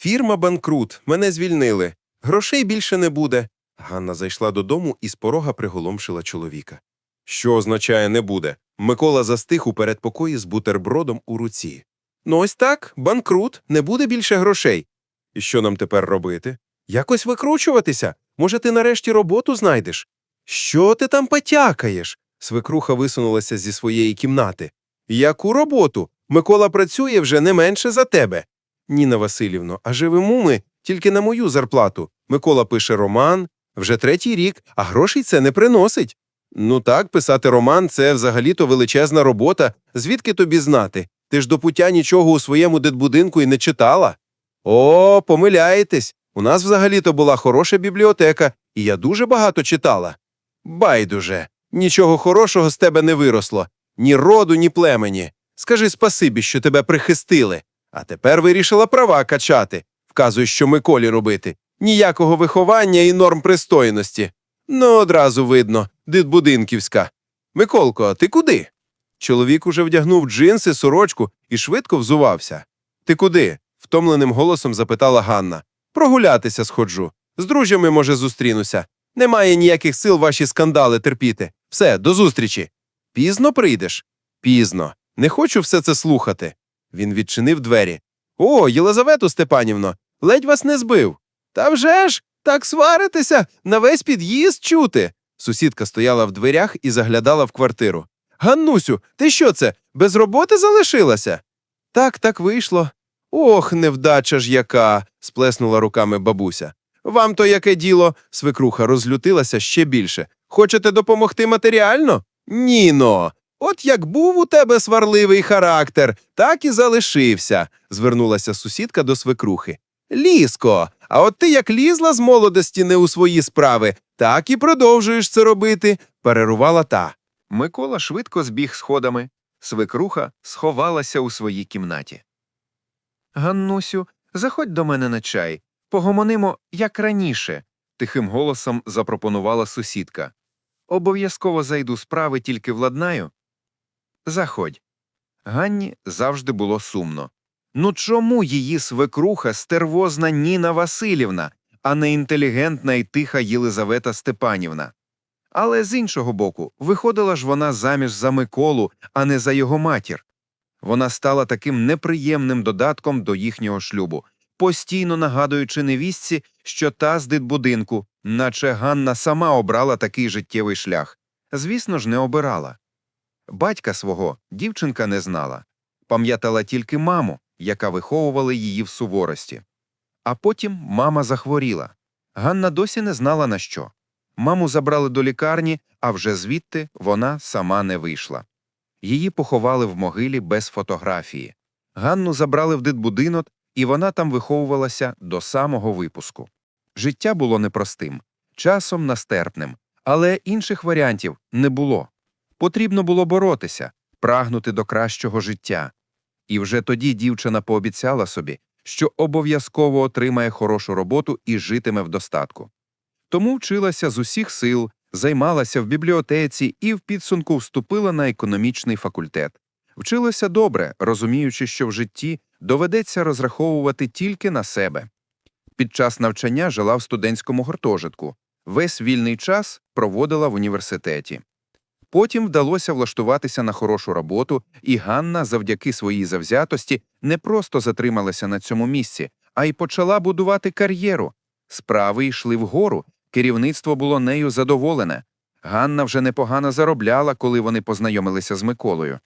Фірма банкрут, мене звільнили. Грошей більше не буде. Ганна зайшла додому і з порога приголомшила чоловіка. Що означає не буде? Микола застиг у передпокої з бутербродом у руці. Ну ось так, банкрут, не буде більше грошей. І що нам тепер робити? Якось викручуватися. Може, ти нарешті роботу знайдеш? Що ти там потякаєш? Свекруха висунулася зі своєї кімнати. Яку роботу? Микола працює вже не менше за тебе. Ніна Васильівно, а живемо ми тільки на мою зарплату. Микола пише роман вже третій рік, а грошей це не приносить. Ну так, писати роман це взагалі-то величезна робота. Звідки тобі знати? Ти ж до пуття нічого у своєму дитбудинку і не читала. О, помиляєтесь. У нас взагалі-то була хороша бібліотека, і я дуже багато читала. Байдуже, нічого хорошого з тебе не виросло. Ні роду, ні племені. Скажи спасибі, що тебе прихистили. А тепер вирішила права качати. Вказуєш, що Миколі робити. Ніякого виховання і норм пристойності. Ну, одразу видно, дитбудинківська. Миколко, ти куди? Чоловік уже вдягнув джинси, сорочку і швидко взувався. Ти куди? втомленим голосом запитала Ганна. Прогулятися сходжу. З друзями, може, зустрінуся. Немає ніяких сил ваші скандали терпіти. Все, до зустрічі. Пізно прийдеш? Пізно. Не хочу все це слухати. Він відчинив двері. О, Єлизавету Степанівно, ледь вас не збив. Та вже ж, так сваритися, на весь під'їзд чути. Сусідка стояла в дверях і заглядала в квартиру. Ганнусю, ти що це? Без роботи залишилася? Так, так вийшло. Ох, невдача ж яка. сплеснула руками бабуся. Вам то яке діло? свекруха розлютилася ще більше. Хочете допомогти матеріально? Ніно. От як був у тебе сварливий характер, так і залишився, звернулася сусідка до свекрухи. Ліско, а от ти як лізла з молодості не у свої справи, так і продовжуєш це робити, перерувала та. Микола швидко збіг сходами. Свекруха сховалася у своїй кімнаті. Ганнусю, заходь до мене на чай. Погомонимо, як раніше, тихим голосом запропонувала сусідка. Обов'язково зайду справи, тільки владнаю. Заходь. Ганні завжди було сумно. Ну чому її свекруха стервозна Ніна Васильівна, а не інтелігентна і тиха Єлизавета Степанівна? Але з іншого боку, виходила ж вона заміж за Миколу, а не за його матір. Вона стала таким неприємним додатком до їхнього шлюбу, постійно нагадуючи невістці, що та з дитбудинку, наче Ганна сама обрала такий життєвий шлях. Звісно ж, не обирала. Батька свого дівчинка не знала, пам'ятала тільки маму, яка виховувала її в суворості. А потім мама захворіла. Ганна досі не знала на що. Маму забрали до лікарні, а вже звідти вона сама не вийшла. Її поховали в могилі без фотографії. Ганну забрали в дитбудинок, і вона там виховувалася до самого випуску. Життя було непростим, часом настерпним, але інших варіантів не було. Потрібно було боротися, прагнути до кращого життя. І вже тоді дівчина пообіцяла собі, що обов'язково отримає хорошу роботу і житиме в достатку. Тому вчилася з усіх сил, займалася в бібліотеці і в підсумку вступила на економічний факультет. Вчилася добре, розуміючи, що в житті доведеться розраховувати тільки на себе. Під час навчання жила в студентському гуртожитку, весь вільний час проводила в університеті. Потім вдалося влаштуватися на хорошу роботу, і Ганна, завдяки своїй завзятості, не просто затрималася на цьому місці, а й почала будувати кар'єру. Справи йшли вгору, керівництво було нею задоволене. Ганна вже непогано заробляла, коли вони познайомилися з Миколою.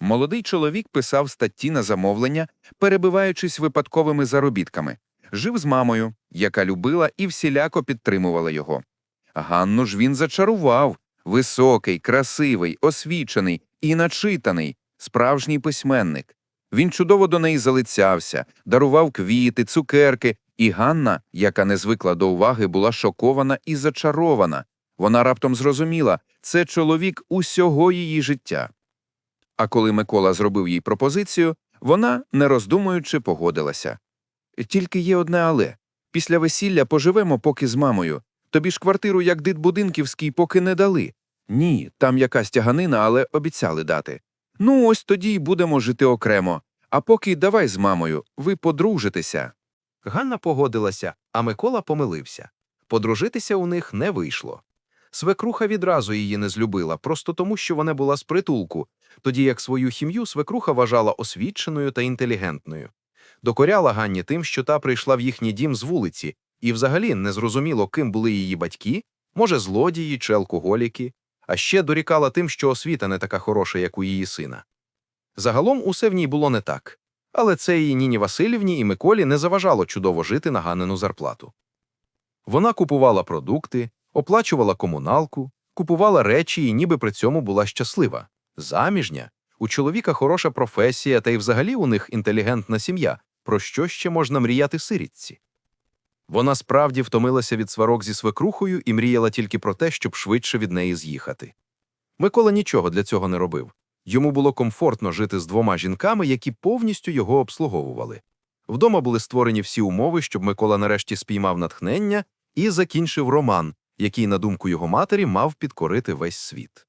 Молодий чоловік писав статті на замовлення, перебиваючись випадковими заробітками. Жив з мамою, яка любила і всіляко підтримувала його. Ганну ж він зачарував високий, красивий, освічений і начитаний, справжній письменник. Він чудово до неї залицявся, дарував квіти, цукерки, і Ганна, яка не звикла до уваги, була шокована і зачарована. Вона раптом зрозуміла це чоловік усього її життя. А коли Микола зробив їй пропозицію, вона, не роздумуючи, погодилася. Тільки є одне але після весілля поживемо поки з мамою. Тобі ж квартиру, як дитбудинківський, поки не дали. Ні, там якась тяганина, але обіцяли дати. Ну, ось тоді й будемо жити окремо. А поки давай з мамою, ви подружитеся. Ганна погодилася, а Микола помилився. Подружитися у них не вийшло. Свекруха відразу її не злюбила, просто тому, що вона була з притулку, тоді як свою хім'ю свекруха вважала освіченою та інтелігентною. Докоряла Ганні тим, що та прийшла в їхній дім з вулиці, і взагалі не зрозуміло, ким були її батьки, може, злодії чи алкоголіки, а ще дорікала тим, що освіта не така хороша, як у її сина. Загалом усе в ній було не так, але це її Ніні Васильівні і Миколі не заважало чудово жити на Ганнину зарплату. Вона купувала продукти, оплачувала комуналку, купувала речі і ніби при цьому була щаслива. Заміжня, у чоловіка хороша професія, та й взагалі у них інтелігентна сім'я, про що ще можна мріяти сирітці. Вона справді втомилася від сварок зі свекрухою і мріяла тільки про те, щоб швидше від неї з'їхати. Микола нічого для цього не робив. Йому було комфортно жити з двома жінками, які повністю його обслуговували. Вдома були створені всі умови, щоб Микола нарешті спіймав натхнення і закінчив роман, який, на думку його матері, мав підкорити весь світ.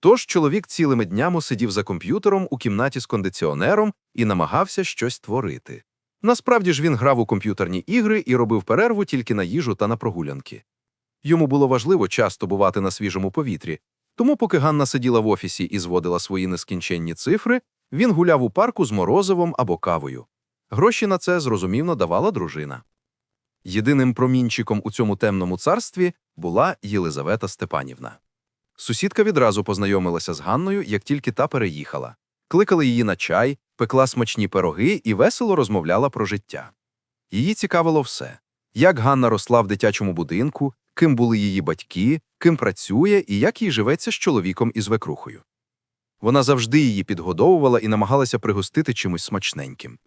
Тож чоловік цілими днями сидів за комп'ютером у кімнаті з кондиціонером і намагався щось творити. Насправді ж він грав у комп'ютерні ігри і робив перерву тільки на їжу та на прогулянки. Йому було важливо часто бувати на свіжому повітрі, тому, поки Ганна сиділа в офісі і зводила свої нескінченні цифри, він гуляв у парку з морозивом або кавою. Гроші на це зрозумівно давала дружина. Єдиним промінчиком у цьому темному царстві була Єлизавета Степанівна. Сусідка відразу познайомилася з Ганною, як тільки та переїхала. Кликали її на чай, пекла смачні пироги і весело розмовляла про життя. Її цікавило все як Ганна росла в дитячому будинку, ким були її батьки, ким працює і як їй живеться з чоловіком і звекрухою. Вона завжди її підгодовувала і намагалася пригостити чимось смачненьким.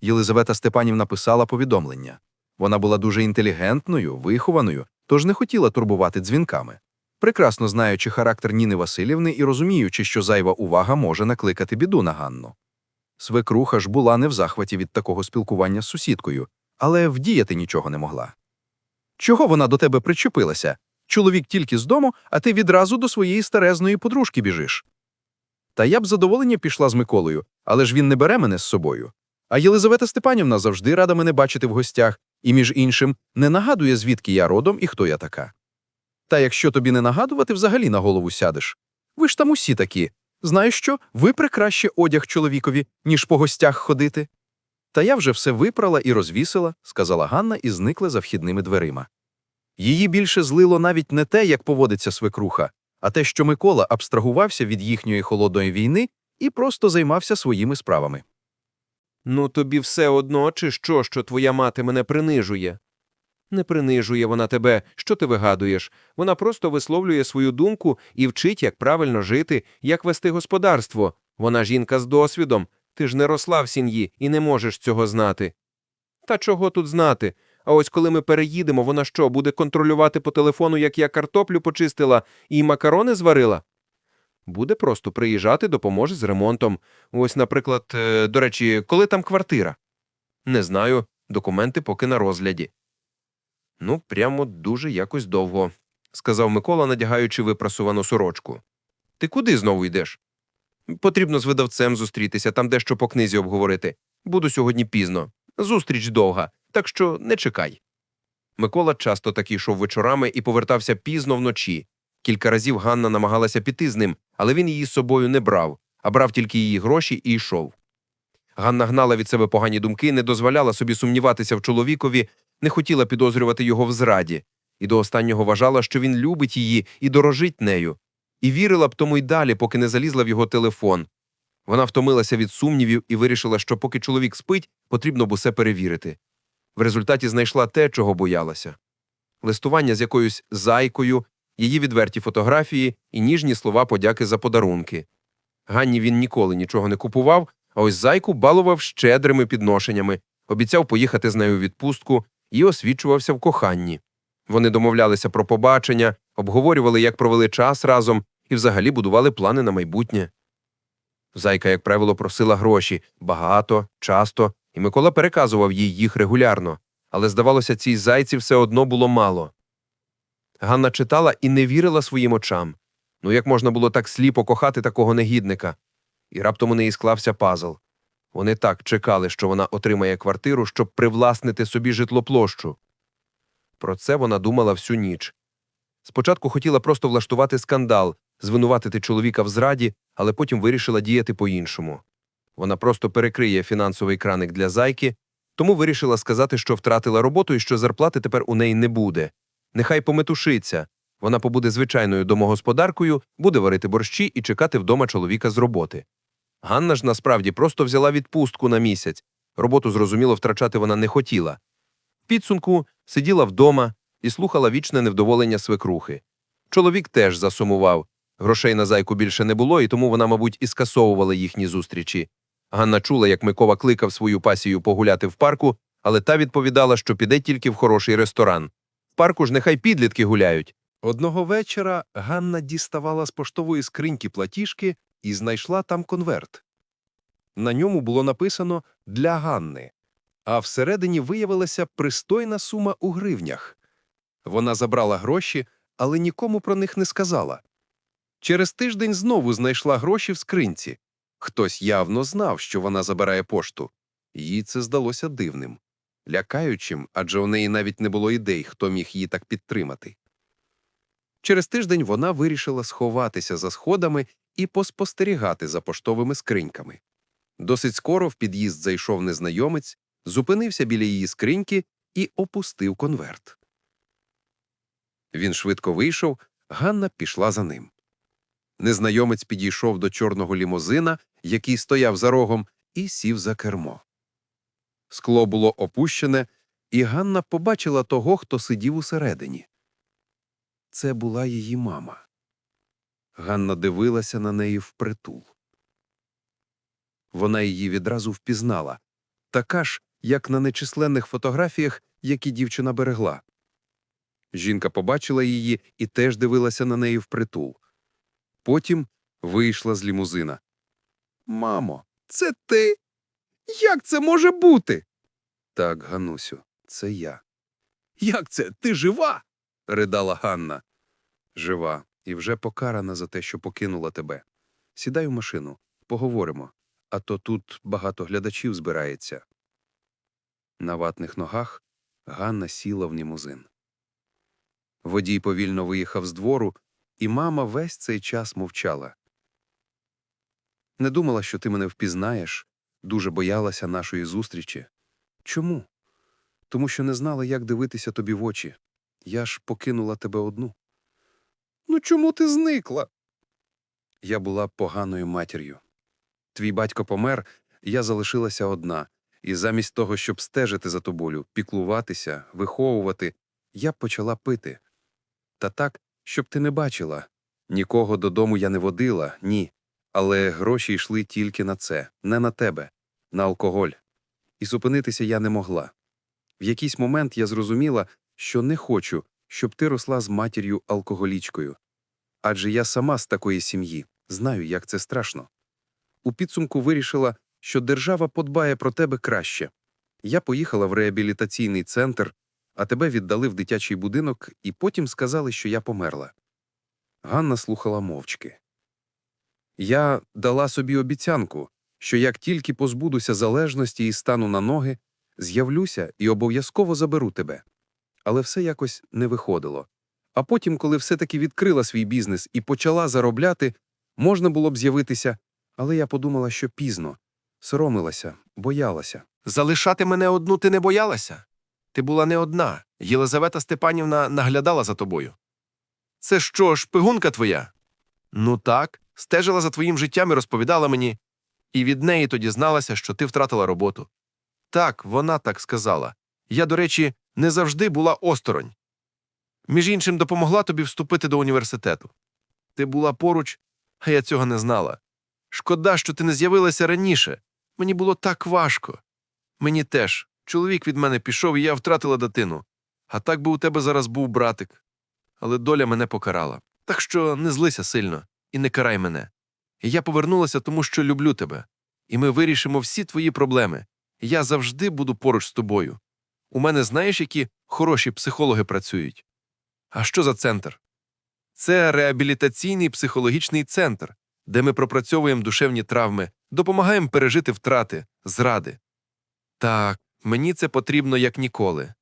Єлизавета Степанівна писала повідомлення. Вона була дуже інтелігентною, вихованою, тож не хотіла турбувати дзвінками. Прекрасно знаючи характер Ніни Васильівни і розуміючи, що зайва увага може накликати біду на Ганну. Свекруха ж була не в захваті від такого спілкування з сусідкою, але вдіяти нічого не могла. Чого вона до тебе причепилася? Чоловік тільки з дому, а ти відразу до своєї старезної подружки біжиш. Та я б задоволення пішла з Миколою, але ж він не бере мене з собою. А Єлизавета Степанівна завжди рада мене бачити в гостях, і, між іншим, не нагадує, звідки я родом і хто я така. Та якщо тобі не нагадувати, взагалі на голову сядеш. Ви ж там усі такі. Знаєш що, ви краще одяг чоловікові, ніж по гостях ходити. Та я вже все випрала і розвісила, сказала Ганна і зникла за вхідними дверима. Її більше злило навіть не те, як поводиться свекруха, а те, що Микола абстрагувався від їхньої холодної війни і просто займався своїми справами. Ну, тобі все одно, чи що, що твоя мати мене принижує? Не принижує вона тебе, що ти вигадуєш. Вона просто висловлює свою думку і вчить, як правильно жити, як вести господарство. Вона жінка з досвідом. Ти ж не росла в сім'ї і не можеш цього знати. Та чого тут знати? А ось коли ми переїдемо, вона що, буде контролювати по телефону, як я картоплю почистила і макарони зварила? Буде просто приїжджати, допоможе з ремонтом. Ось, наприклад, е, до речі, коли там квартира? Не знаю, документи поки на розгляді. Ну, прямо дуже якось довго, сказав Микола, надягаючи випрасувану сорочку. Ти куди знову йдеш? Потрібно з видавцем зустрітися, там дещо по книзі обговорити. Буду сьогодні пізно. Зустріч довга, так що не чекай. Микола часто таки йшов вечорами і повертався пізно вночі. Кілька разів Ганна намагалася піти з ним, але він її з собою не брав, а брав тільки її гроші і йшов. Ганна гнала від себе погані думки, не дозволяла собі сумніватися в чоловікові, не хотіла підозрювати його в зраді, і до останнього вважала, що він любить її і дорожить нею, і вірила б тому й далі, поки не залізла в його телефон. Вона втомилася від сумнівів і вирішила, що поки чоловік спить, потрібно б усе перевірити. В результаті знайшла те, чого боялася листування з якоюсь зайкою, її відверті фотографії і ніжні слова подяки за подарунки. Ганні він ніколи нічого не купував, а ось зайку балував щедрими підношеннями, обіцяв поїхати з нею у відпустку і освічувався в коханні. Вони домовлялися про побачення, обговорювали, як провели час разом, і взагалі будували плани на майбутнє. Зайка, як правило, просила гроші багато, часто, і Микола переказував їй їх регулярно, але, здавалося, цій зайці все одно було мало. Ганна читала і не вірила своїм очам. Ну як можна було так сліпо кохати такого негідника? І раптом у неї склався пазл. Вони так чекали, що вона отримає квартиру, щоб привласнити собі житлоплощу. Про це вона думала всю ніч. Спочатку хотіла просто влаштувати скандал, звинуватити чоловіка в зраді, але потім вирішила діяти по-іншому. Вона просто перекриє фінансовий краник для зайки, тому вирішила сказати, що втратила роботу і що зарплати тепер у неї не буде. Нехай пометушиться. Вона побуде звичайною домогосподаркою, буде варити борщі і чекати вдома чоловіка з роботи. Ганна ж насправді просто взяла відпустку на місяць. Роботу, зрозуміло, втрачати вона не хотіла. В підсумку сиділа вдома і слухала вічне невдоволення свекрухи. Чоловік теж засумував. Грошей на зайку більше не було, і тому вона, мабуть, і скасовувала їхні зустрічі. Ганна чула, як Микола кликав свою пасію погуляти в парку, але та відповідала, що піде тільки в хороший ресторан. В парку ж нехай підлітки гуляють. Одного вечора Ганна діставала з поштової скриньки платіжки і знайшла там конверт. На ньому було написано «Для Ганни», а всередині виявилася пристойна сума у гривнях. Вона забрала гроші, але нікому про них не сказала. Через тиждень знову знайшла гроші в скринці. Хтось явно знав, що вона забирає пошту. Їй це здалося дивним, лякаючим, адже у неї навіть не було ідей, хто міг її так підтримати. Через тиждень вона вирішила сховатися за сходами і поспостерігати за поштовими скриньками. Досить скоро в під'їзд зайшов незнайомець, зупинився біля її скриньки і опустив конверт. Він швидко вийшов, Ганна пішла за ним. Незнайомець підійшов до чорного лімузина, який стояв за рогом, і сів за кермо. Скло було опущене, і Ганна побачила того, хто сидів усередині. Це була її мама. Ганна дивилася на неї впритул. Вона її відразу впізнала, така ж, як на нечисленних фотографіях, які дівчина берегла. Жінка побачила її і теж дивилася на неї впритул. Потім вийшла з лімузина. Мамо, це ти? Як це може бути? Так, Ганусю, це я. Як це? Ти жива? ридала Ганна. Жива і вже покарана за те, що покинула тебе. Сідай у машину, поговоримо, а то тут багато глядачів збирається. На ватних ногах Ганна сіла в лімузин. Водій повільно виїхав з двору, і мама весь цей час мовчала. Не думала, що ти мене впізнаєш, дуже боялася нашої зустрічі. Чому? Тому що не знала, як дивитися тобі в очі. Я ж покинула тебе одну. Ну чому ти зникла? Я була поганою матір'ю. Твій батько помер, я залишилася одна, і замість того, щоб стежити за тобою, піклуватися, виховувати, я почала пити. Та так, щоб ти не бачила. Нікого додому я не водила, ні. Але гроші йшли тільки на це, не на тебе, на алкоголь. І зупинитися я не могла. В якийсь момент я зрозуміла, що не хочу, щоб ти росла з матір'ю алкоголічкою. Адже я сама з такої сім'ї, знаю, як це страшно. У підсумку вирішила, що держава подбає про тебе краще. Я поїхала в реабілітаційний центр, а тебе віддали в дитячий будинок і потім сказали, що я померла. Ганна слухала мовчки. Я дала собі обіцянку, що як тільки позбудуся залежності і стану на ноги, з'явлюся і обов'язково заберу тебе. Але все якось не виходило. А потім, коли все-таки відкрила свій бізнес і почала заробляти, можна було б з'явитися, але я подумала, що пізно, соромилася, боялася. Залишати мене одну ти не боялася? Ти була не одна. Єлизавета Степанівна наглядала за тобою. Це що, шпигунка твоя? Ну так, стежила за твоїм життям і розповідала мені, і від неї тоді зналася, що ти втратила роботу. Так, вона так сказала. Я, до речі, не завжди була осторонь. Між іншим, допомогла тобі вступити до університету. Ти була поруч, а я цього не знала. Шкода, що ти не з'явилася раніше. Мені було так важко. Мені теж. Чоловік від мене пішов, і я втратила дитину. А так би у тебе зараз був братик. Але доля мене покарала. Так що не злися сильно і не карай мене. І я повернулася, тому що люблю тебе. І ми вирішимо всі твої проблеми. Я завжди буду поруч з тобою. У мене знаєш, які хороші психологи працюють. А що за центр? Це реабілітаційний психологічний центр. де ми пропрацьовуємо душевні травми, допомагаємо пережити втрати, зради. Так, мені це потрібно як ніколи.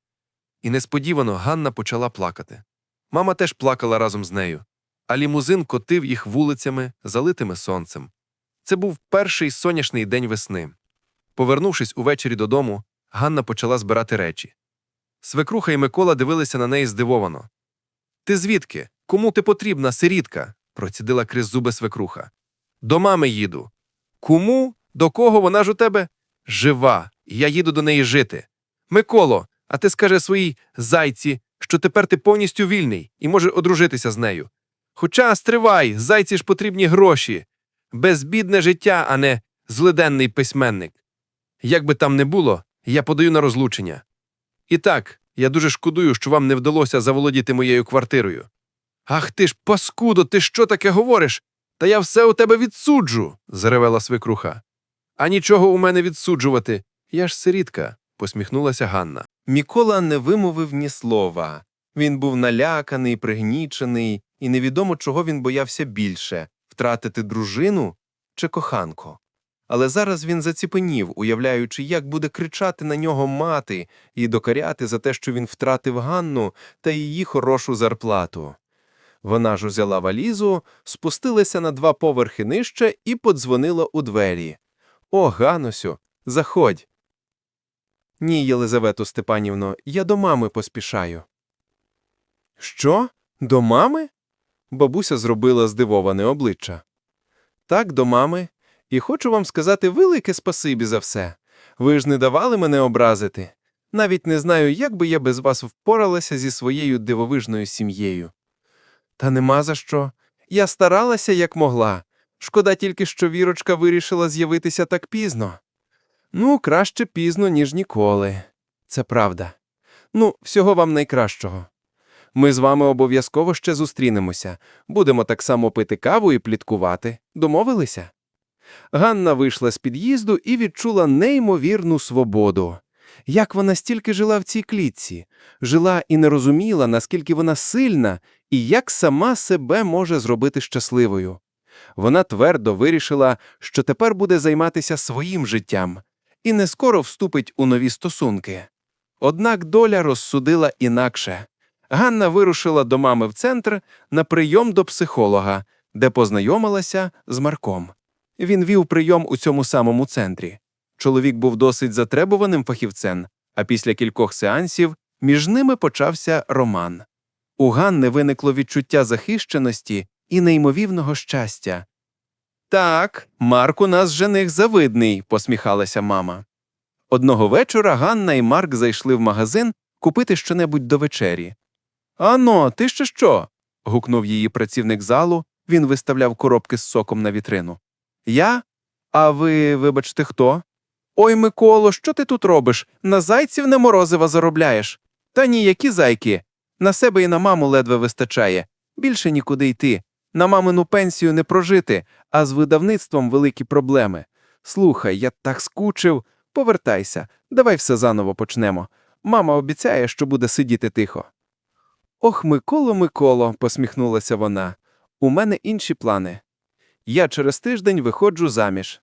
І несподівано Ганна почала плакати. Мама теж плакала разом з нею, а лімузин котив їх вулицями, залитими сонцем. Це був перший сонячний день весни. Повернувшись увечері додому, Ганна почала збирати речі. Свекруха і Микола дивилися на неї здивовано. Ти звідки? Кому ти потрібна, сирітка? процідила крізь зуби свекруха. До мами їду. Кому? До кого вона ж у тебе? Жива, я їду до неї жити. Миколо, а ти скажи своїй зайці, що тепер ти повністю вільний і може одружитися з нею. Хоча стривай, зайці ж потрібні гроші. Безбідне життя, а не злиденний письменник. Як би там не було, я подаю на розлучення. І так, я дуже шкодую, що вам не вдалося заволодіти моєю квартирою. Ах ти ж, паскудо, ти що таке говориш? Та я все у тебе відсуджу, заревела свекруха. А нічого у мене відсуджувати. Я ж сирітка, посміхнулася Ганна. Мікола не вимовив ні слова. Він був наляканий, пригнічений, і невідомо, чого він боявся більше втратити дружину чи коханку. Але зараз він заціпенів, уявляючи, як буде кричати на нього мати і докаряти за те, що він втратив Ганну та її хорошу зарплату. Вона ж узяла валізу, спустилася на два поверхи нижче і подзвонила у двері. О, Ганусю, заходь. Ні, Єлизавету Степанівно, я до мами поспішаю. Що? До мами? Бабуся зробила здивоване обличчя. Так, до мами. І хочу вам сказати велике спасибі за все. Ви ж не давали мене образити. Навіть не знаю, як би я без вас впоралася зі своєю дивовижною сім'єю. Та нема за що. Я старалася, як могла. Шкода тільки, що вірочка вирішила з'явитися так пізно. Ну, краще пізно, ніж ніколи. Це правда. Ну, всього вам найкращого. Ми з вами обов'язково ще зустрінемося. Будемо так само пити каву і пліткувати. Домовилися? Ганна вийшла з під'їзду і відчула неймовірну свободу. Як вона стільки жила в цій клітці, жила і не розуміла, наскільки вона сильна і як сама себе може зробити щасливою. Вона твердо вирішила, що тепер буде займатися своїм життям і не скоро вступить у нові стосунки. Однак доля розсудила інакше. Ганна вирушила до мами в центр на прийом до психолога, де познайомилася з Марком. Він вів прийом у цьому самому центрі. Чоловік був досить затребуваним фахівцем, а після кількох сеансів між ними почався роман. У Ганни виникло відчуття захищеності і неймовірного щастя. Так, Марк у нас жених завидний, посміхалася мама. Одного вечора Ганна і Марк зайшли в магазин купити щонебудь до вечері. Ано, ти ще що? гукнув її працівник залу, він виставляв коробки з соком на вітрину. Я? А ви, вибачте, хто? Ой, Миколо, що ти тут робиш? На зайців не морозива заробляєш. Та ні, які зайки. На себе і на маму ледве вистачає. Більше нікуди йти. На мамину пенсію не прожити, а з видавництвом великі проблеми. Слухай, я так скучив. Повертайся, давай все заново почнемо. Мама обіцяє, що буде сидіти тихо. Ох, Миколо, Миколо, посміхнулася вона. У мене інші плани. Я через тиждень виходжу заміж.